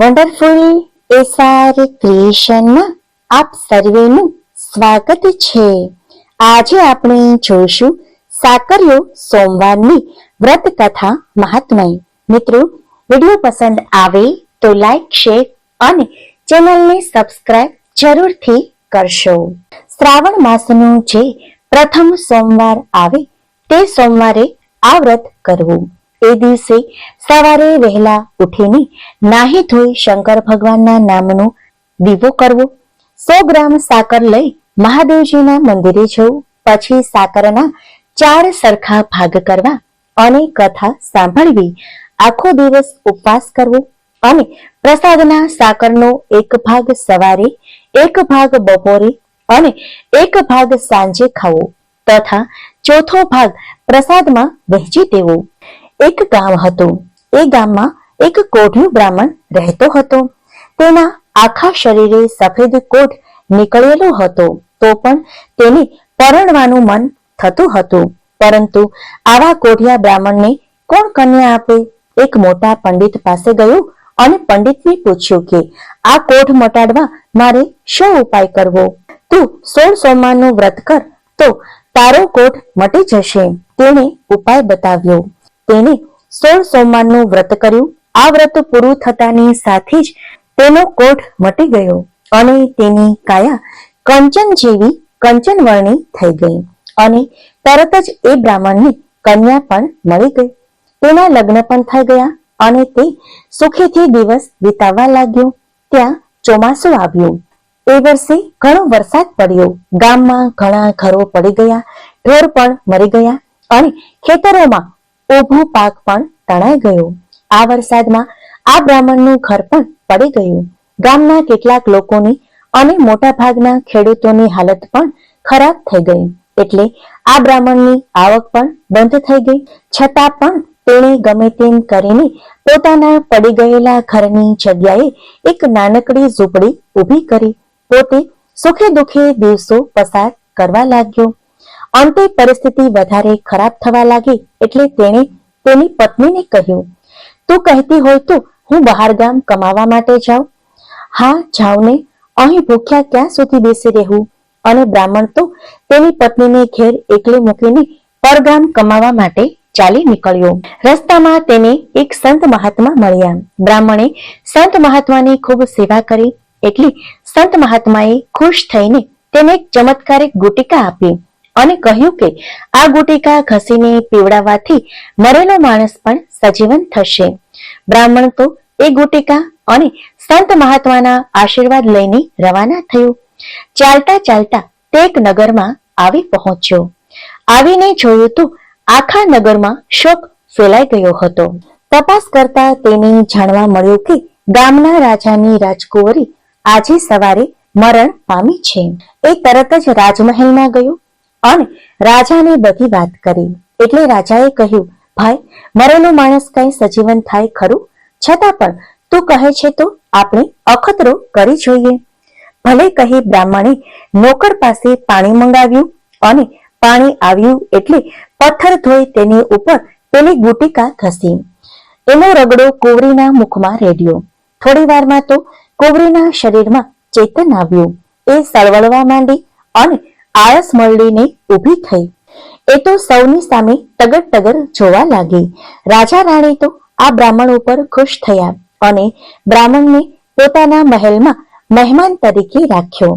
Wonderful SR ક્રિએશનમાં આપ સર્વેનું સ્વાગત છે. આજે આપણે જોઈશું સાકરિયો સોમવારની વ્રત કથા મહાત્મય. મિત્રો, વીડિયો પસંદ આવે તો લાઈક શેર અને ચેનલને સબસ્ક્રાઇબ જરૂરથી કરશો. શ્રાવણ માસનું જે પ્રથમ સોમવાર આવે, તે સોમવારે આ વ્રત કરવું. એ દિવસે સવારે વહેલા ઉઠીને નાહી ધોઈ શંકર ભગવાનના નામનો દીવો કરવો. સો ગ્રામ સાકર લઈ મહાદેવજીના મંદિરે જવું. પછી સાકરના ચાર સરખા ભાગ કરવા અને કથા સાંભળવી. આખો દિવસ ઉપવાસ કરવો અને પ્રસાદના સાકરનો એક ભાગ સવારે, એક ભાગ બપોરે અને એક ભાગ સાંજે ખાવો. તથા ચોથો ભાગ પ્રસાદમાં વહેંચી દેવો. એક ગામ હતું. એ ગામમાં એક કોઢિયું બ્રાહ્મણ રહેતો હતો. તેના આખા શરીરે સફેદ કોટ નીકળેલો હતો. તો પણ તેને પરણવાનું મન થતું હતું. પરંતુ આવા કોઢિયા બ્રાહ્મણને કોણ કન્યા આપે? એક મોટા પંડિત પાસે ગયો અને પંડિતને પૂછ્યું કે, આ કોઠ મટાડવા મારે શો ઉપાય કરવો? તું સોળ સોમવારનું વ્રત કર, તો તારો કોઠ મટી જશે. તેણે ઉપાય બતાવ્યો. તેને સોળ સોમવારનું વ્રત કર્યું. આ વ્રત પૂરું થતાની સાથે જ તેનો કોઢ મટી ગયો અને તેની કાયા કંચન જેવી કંચન વર્ણી થઈ ગઈ અને તરત જ એ બ્રાહ્મણને કન્યા પણ મળી ગઈ. તેના લગ્ન પણ થઈ ગયા અને તે સુખેથી દિવસ વિતાવવા લાગ્યો. ત્યાં ચોમાસું આવ્યું. એ વર્ષે ઘણો વરસાદ પડ્યો. ગામમાં ઘણા ઘરો પડી ગયા, ઢોર પણ મરી ગયા અને ખેતરોમાં ઊભો પાક પણ તણાઈ ગયો. આ વરસાદમાં આ બ્રાહ્મણનું ઘર પણ પડી ગયું. ગામના કેટલાક લોકોની અને મોટા ભાગના ખેડૂતોની હાલત પણ ખરાબ થઈ ગઈ. એટલે આ બ્રાહ્મણની આવક પણ બંધ થઈ ગઈ. છતાં પણ તેણે ગમે તેમ કરીને પોતાના પડી ગયેલા ઘરની જગ્યાએ એક નાનકડી ઝૂંપડી ઊભી કરી. પોતે સુખે દુખે દિવસો પસાર કરવા લાગ્યો. અંતે પરિસ્થિતિ વધારે ખરાબ થવા લાગી એટલે તેણે તેની પત્નીને કહ્યું, તું કહેતી હોય તો હું બહાર કમાવા માટે જાઉં. હા, જાઉં ને. અહીં ભૂખ્યા ક્યાં સુધી બેસી રહેવું? અને બ્રાહ્મણ તો તેની પત્નીને ઘેર એકલી મૂકીને પરગામ કમાવા માટે ચાલી નીકળ્યો. રસ્તામાં તેને એક સંત મહાત્મા મળ્યા. બ્રાહ્મણે સંત મહાત્માની ખૂબ સેવા કરી, એટલે સંત મહાત્માએ ખુશ થઈને તેને એક ચમત્કારિક ગુટિકા આપી. અને કહ્યું કે આ ગુટિકા ઘસીને પીવડાવવાથી મરેલો માણસ પણ સજીવન થશે. બ્રાહ્મણ તો એ ગુટિકા અને સંત મહાત્માના આશીર્વાદ લઈને રવાના થયું. ચાલતા ચાલતા તે એક નગરમાં આવી પહોંચ્યો. આવીને જોયું તો આખા નગરમાં શોક ફેલાઈ ગયો હતો. તપાસ કરતા તેને જાણવા મળ્યું કે ગામના રાજાની રાજકુંવરી આજે સવારે મરણ પામી છે. એ તરત જ રાજમહેલમાં ગયો. અને રાજાને બધી વાત કરી. એટલે રાજાએ કહ્યું, ભાઈ, મરેલો માણસ કઈ સજીવન થાય ખરું? છતાં પણ તું કહે છે તો આપણે અખતરો કરી જોઈએ. ભલે કહી બ્રાહ્મણે, નોકર પાસે પાણી મંગાવ્યું અને પાણી આવ્યું એટલે પથ્થર ધોઈ તેની ઉપર પેલી ગુટિકા ઘસી. એનો રગડો કોવરીના મુખમાં રેડ્યો. થોડી વારમાં તો કોવરીના શરીરમાં ચેતન આવ્યું. એ સળવળવા માંડી અને આળસ મળીને ઊભી થઈ. એ તો સૌની સામે ટગર ટગર જોવા લાગી. રાજા રાણી તો આ બ્રાહ્મણ ઉપર ખુશ થયા અને બ્રાહ્મણને પોતાના મહેલમાં મહેમાન તરીકે રાખ્યો.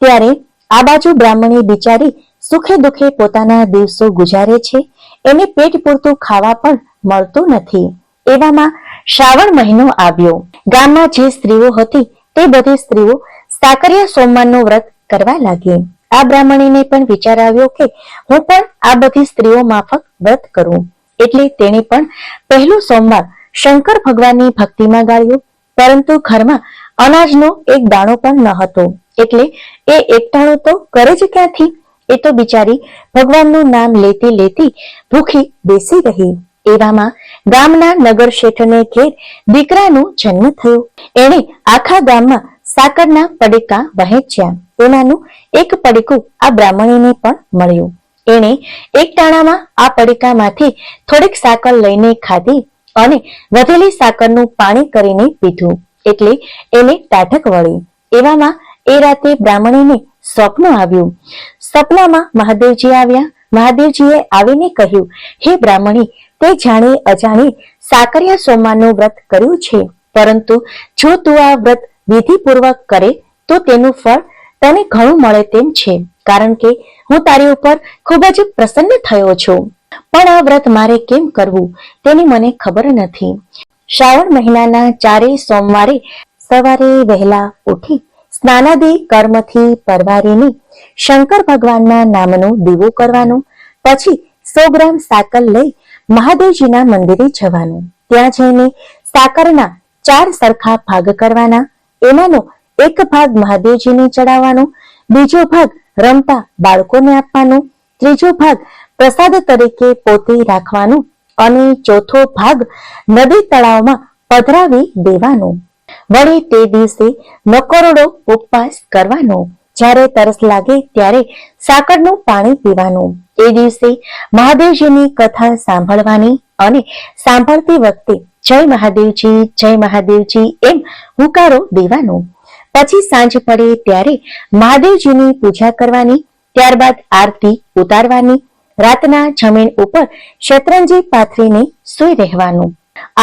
ત્યારે આ બાજુ બ્રાહ્મણી બિચારી સુખે દુખે પોતાના દિવસો ગુજારે છે. એને પેટ પૂરતું ખાવા પણ મળતું નથી. એવામાં શ્રાવણ મહિનો આવ્યો. ગામમાં જે સ્ત્રીઓ હતી તે બધી સ્ત્રીઓ સાકરિયા સોમવારનું વ્રત કરવા લાગી. આ બ્રાહ્મણીને પણ વિચાર આવ્યો કે હું પણ આ બધી સ્ત્રીઓ માફક વ્રત કરું. એટલે તેણે પણ પહેલો સોમવાર શંકર ભગવાનની ભક્તિમાં ગાળ્યો. પરંતુ ઘરમાં અનાજનો એક દાણો પણ ન હતો. એટલે એ એકટાણું તો કરે જ ક્યાંથી? એ તો બિચારી ભગવાનનું નામ લેતી લેતી ભૂખી બેસી રહી. એવામાં ગામના નગર શેઠને ઘેર દીકરાનો જન્મ થયો. એણે આખા ગામમાં સાકરના પડીકા વહેંચ્યા. એમાંનું એક પડીકું આ બ્રાહ્મણીને પણ મળ્યું. એણે એક ટાણામાં આ પડીકામાંથી થોડીક સાકર લઈને ખાધી અને વધેલી સાકરનું પાણી કરીને પીધું. એટલે એને તાઠક વળી. એવામાં એ રાતે બ્રાહ્મણીને સ્વપ્ન આવ્યું. સપનામાં મહાદેવજી આવ્યા. મહાદેવજીએ આવીને કહ્યું, હે બ્રાહ્મણી, તે જાણી અજાણી સાકરિયા સોમવારનું વ્રત કર્યું છે. પરંતુ જો તું આ વ્રત વિધિપૂર્વક કરે, તો તેનું ફળ તને ઘણું મળે તેમ છે, કારણ કે હું તારી ઉપર ખૂબ જ પ્રસન્ન થયો છું. પણ આ વ્રત મારે કેમ કરવું, તેની મને ખબર નથી. શ્રાવણ મહિનાના ચારેય સોમવારે સવારે વહેલા ઉઠી સ્નાનાદિ કર્મથી પરવારીને શંકર ભગવાનના નામનો દીવો કરવાનો, પછી સો ગ્રામ સાકર લઈ મહાદેવજીના મંદિરે જવાનું. ત્યાં જઈને સાકરના ચાર સરખા ભાગ કરવાના, એમાંનો એક ભાગ મહાદેવજીને ચડાવવાનો, બીજો ભાગ રમતા બાળકોને આપવાનો, ત્રીજો ભાગ પ્રસાદ તરીકે પોતે રાખવાનો અને ચોથો ભાગ નદી તળાવમાં પધરાવી દેવાનો. વળી તે દિવસે નકોરડો ઉપવાસ કરવાનો. જ્યારે તરસ લાગે ત્યારે સાકરનું પાણી પીવાનું. એ દિવસે મહાદેવજીની કથા સાંભળવાની અને સાંભળતી વખતે જય મહાદેવજી જય મહાદેવજી એમ હુકારો દેવાનો. પછી સાંજ પડે ત્યારે મહાદેવજીની પૂજા કરવાની, ત્યારબાદ આરતી ઉતારવાની, રાતના જમીન ઉપર શતરંજી પાથરીને સૂઈ રહેવાનું.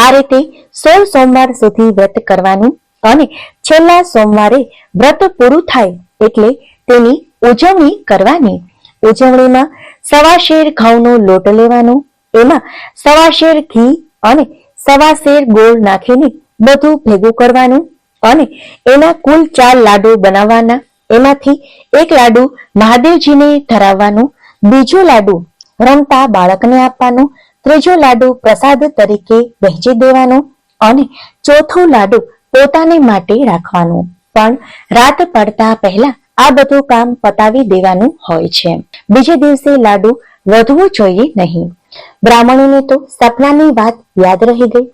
આ રીતે સોળ સોમવાર સુધી વ્રત કરવાનું અને છેલ્લા સોમવારે વ્રત પૂરું થાય એટલે તેની ઉજવણી કરવાની. ઉજવણીમાં સવા શેર ઘઉંનો લોટ લેવાનો, એમાં સવા શેર ઘી અને સવા શેર ગોળ નાખીને બધું ભેગું કરવાનું. અને એના કુલ ચાર લાડુ બનાવવાના. એમાંથી એક લાડુ મહાદેવજીને ધરાવવાનું, બીજો લાડુ રમતા બાળકને આપવાનું, ત્રીજો લાડુ પ્રસાદ તરીકે વહેંચી દેવાનો અને ચોથો લાડુ પોતાને માટે રાખવાનું. પણ રાત પડતા પહેલા આ બધું કામ પતાવી દેવાનું હોય છે. બીજે દિવસે લાડુ વધવું જોઈએ નહીં. બ્રાહ્મણોને તો સપનાની વાત યાદ રહી ગઈ.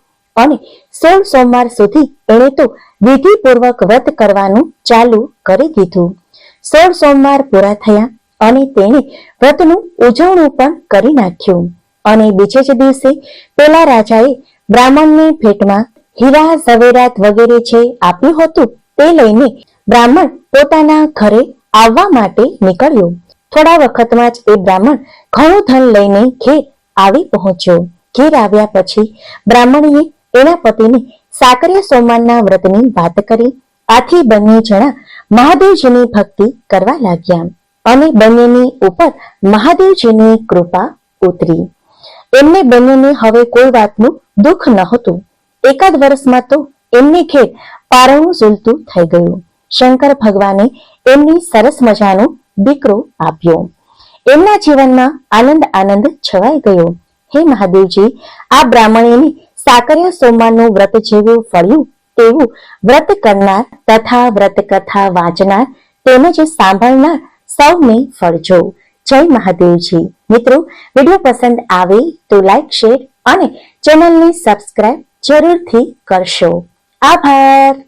અને સોળ સોમવાર સુધી એણે તો વિધિપૂર્વક વ્રત કરવાનું ચાલુ કરી દીધું. સોળ સોમવાર પૂરા થયા અને તેણે વ્રતનું ઉજવણું પણ કરી નાખ્યું. અને બીજે જ દિવસે પેલા રાજાએ બ્રાહ્મણને ભેટમાં હીરા, ઝવેરાત વગેરે જે આપ્યું હતું તે લઈને બ્રાહ્મણ પોતાના ઘરે આવવા માટે નીકળ્યો. થોડા વખતમાં જ એ બ્રાહ્મણ ઘણું ધન લઈને ઘેર આવી પહોંચ્યો. ઘેર આવ્યા પછી બ્રાહ્મણીએ એના પતિને સાકરિયા સોમવારના વ્રતની વાત કરી. આથી બંને જણા મહાદેવજીની ભક્તિ કરવા લાગ્યા અને બંનેની ઉપર મહાદેવજીની કૃપા ઉતરી. એમને બંનેને હવે કોઈ વાતનું દુઃખ નહોતું. એકાદ વર્ષમાં તો એમને ઘેર પારણું ઝૂલતું થઈ ગયું. શંકર ભગવાને એમની સરસ મજાનો દીકરો આપ્યો. એમના જીવનમાં આનંદ આનંદ છવાઈ ગયો. હે મહાદેવજી, આ બ્રાહ્મણીને સાકરિયા સોમવારનું વ્રત જેવું ફળ્યું તેવું વ્રત કરનાર તથા વ્રત કથા વાંચનાર તેમજ સાંભળનાર સૌને ફળજો જય મહાદેવજી. મિત્રો, વીડિયો પસંદ આવે તો લાઈક, શેર અને ચેનલને સબસ્ક્રાઇબ જરૂરથી કરશો. આભાર.